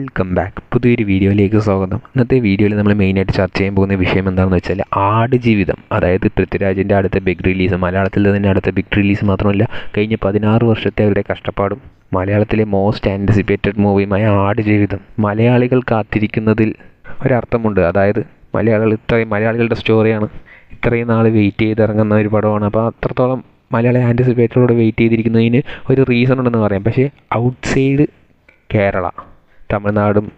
Welcome back പുതിയൊരു വീഡിയോയിലേക്ക് സ്വാഗതം. ഇന്നത്തെ വീഡിയോയിൽ നമ്മൾ മെയിനായിട്ട് ചർച്ച ചെയ്യാൻ പോകുന്ന വിഷയം എന്താണെന്ന് വെച്ചാൽ ആട് ജീവിതം. അതായത് പൃഥ്വിരാജിന്റെ അടുത്ത ബിഗ് റിലീസ് മലയാളത്തിൽ തന്നെ അടുത്ത ബിഗ് റിലീസ് മാത്രമല്ല കഴിഞ്ഞ പതിനാറ് വർഷത്തെ അവരുടെ കഷ്ടപ്പാടും മലയാളത്തിലെ മോസ്റ്റ് ആന്റിസിപ്പേറ്റഡ് മൂവിയുമായ ആട് ജീവിതം. മലയാളികൾ കാത്തിരിക്കുന്നതിൽ ഒരർത്ഥമുണ്ട്. അതായത് മലയാളികൾ ഇത്രയും മലയാളികളുടെ സ്റ്റോറിയാണ് ഇത്രയും നാൾ വെയിറ്റ് ചെയ്തിറങ്ങുന്ന ഒരു പടമാണ്. അപ്പോൾ അത്രത്തോളം മലയാളി ആന്റിസിപ്പേറ്ററോട് വെയിറ്റ് ചെയ്തിരിക്കുന്നതിന് ഒരു റീസൺ ഉണ്ടെന്ന് പറയാം. പക്ഷേ ഔട്ട്സൈഡ് കേരള. തമിഴ്നാടും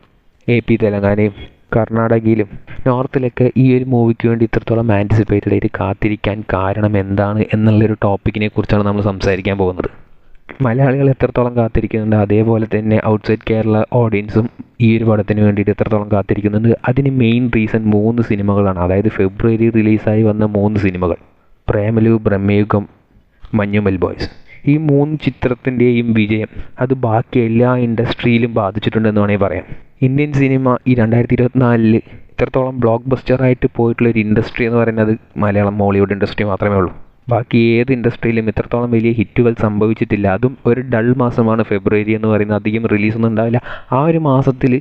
എ പി തെലങ്കാനയും കർണാടകയിലും നോർത്തിലൊക്കെ ഈ ഒരു മൂവിക്ക് വേണ്ടി ഇത്രത്തോളം ആന്റിസിപ്പേറ്റഡ് ആയിട്ട് കാത്തിരിക്കാൻ കാരണം എന്താണ് എന്നുള്ളൊരു ടോപ്പിക്കിനെ കുറിച്ചാണ് നമ്മൾ സംസാരിക്കാൻ പോകുന്നത്. മലയാളികൾ എത്രത്തോളം കാത്തിരിക്കുന്നുണ്ട് അതേപോലെ തന്നെ ഔട്ട്സൈഡ് കേരള ഓഡിയൻസും ഈ ഒരു പടത്തിന് വേണ്ടിയിട്ട് എത്രത്തോളം കാത്തിരിക്കുന്നുണ്ട് അതിന് മെയിൻ റീസൺ മൂന്ന് സിനിമകളാണ്. അതായത് ഫെബ്രുവരി റിലീസായി വന്ന മൂന്ന് സിനിമകൾ. പ്രേമലു ബ്രഹ്മയുഗം മഞ്ഞുമൽ ബോയ്സ് ഈ മൂന്ന് ചിത്രത്തിന്റെയും വിജയം അത് ബാക്കി എല്ലാ ഇൻഡസ്ട്രിയിലും ബാധിച്ചിട്ടുണ്ടെന്ന് വേണമെങ്കിൽ പറയാം. ഇന്ത്യൻ സിനിമ ഈ രണ്ടായിരത്തി ഇരുപത്തിനാലിൽ ഇത്രത്തോളം ബ്ലോക്ക് ബസ്റ്ററായിട്ട് പോയിട്ടുള്ള ഒരു ഇൻഡസ്ട്രി എന്ന് പറയുന്നത് മലയാളം മോളിവുഡ് ഇൻഡസ്ട്രി മാത്രമേ ഉള്ളൂ. ബാക്കി ഏത് ഇൻഡസ്ട്രിയിലും ഇത്രത്തോളം വലിയ ഹിറ്റുകൾ സംഭവിച്ചിട്ടില്ല. അതും ഒരു ഡൾ മാസമാണ് ഫെബ്രുവരി എന്ന് പറയുന്നത്. അധികം റിലീസൊന്നും ഉണ്ടാവില്ല. ആ ഒരു മാസത്തിൽ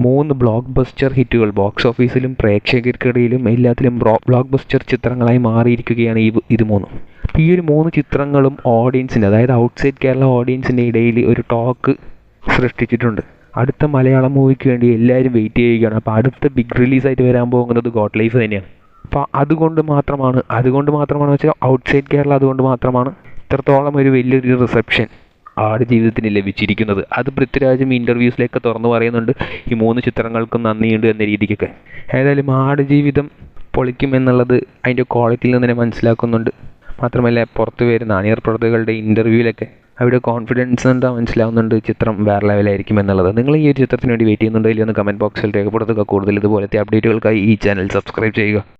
മൂന്ന് ബ്ലോക്ക് ബസ്റ്റർ ഹിറ്റുകൾ ബോക്സ് ഓഫീസിലും പ്രേക്ഷകർക്കിടയിലും എല്ലാത്തിലും ബ്ലോക്ക് ബസ്റ്റർ ചിത്രങ്ങളായി മാറിയിരിക്കുകയാണ് ഈ ഇത് മൂന്നും. ഈ ഒരു മൂന്ന് ചിത്രങ്ങളും ഓഡിയൻസിന്റെ അതായത് ഔട്ട്സൈഡ് കേരള ഓഡിയൻസിന്റെ ഇടയിൽ ഒരു ടോക്ക് സൃഷ്ടിച്ചിട്ടുണ്ട്. അടുത്ത മലയാളം മൂവിക്ക് വേണ്ടി എല്ലാവരും വെയിറ്റ് ചെയ്യുകയാണ്. അപ്പോൾ അടുത്ത ബിഗ് റിലീസായിട്ട് വരാൻ പോകുന്നത് ഗോഡ് ലൈഫ് തന്നെയാണ്. അപ്പോൾ അതുകൊണ്ട് മാത്രമാണ് അതുകൊണ്ട് മാത്രമാണ് വെച്ചാൽ ഔട്ട്സൈഡ് കേരള അതുകൊണ്ട് മാത്രമാണ് ഇത്രത്തോളം ഒരു വലിയൊരു റിസപ്ഷൻ ആട് ജീവിതത്തിന് ലഭിച്ചിരിക്കുന്നത്. അത് പൃഥ്വിരാജും ഇന്റർവ്യൂസിലേക്ക് തുറന്നു പറയുന്നുണ്ട് ഈ മൂന്ന് ചിത്രങ്ങൾക്കും നന്ദിയുണ്ട് എന്ന രീതിക്കൊക്കെ. ഏതായാലും ആട് ജീവിതം പൊളിക്കും എന്നുള്ളത് അതിന്റെ ക്വാളിറ്റിയിൽ നിന്ന് തന്നെ മനസ്സിലാക്കുന്നുണ്ട്. മാത്രമല്ല പുറത്തു വരുന്ന അണിയർ പ്രവർത്തകരുടെ ഇന്റർവ്യൂവിലൊക്കെ അവരുടെ കോൺഫിഡൻസ് എന്താ മനസ്സിലാവുന്നുണ്ട് ചിത്രം വേറെ ലെവലായിരിക്കും എന്നുള്ളത്. നിങ്ങൾ ഈ ഒരു ചിത്രത്തിന് വേണ്ടി വെയിറ്റ് ചെയ്യുന്നുണ്ടോ ഒന്ന് കമന്റ് ബോക്സിൽ രേഖപ്പെടുത്തുക. കൂടുതൽ ഇതുപോലത്തെ അപ്ഡേറ്റുകൾക്കായി ഈ ചാനൽ സബ്സ്ക്രൈബ് ചെയ്യുക.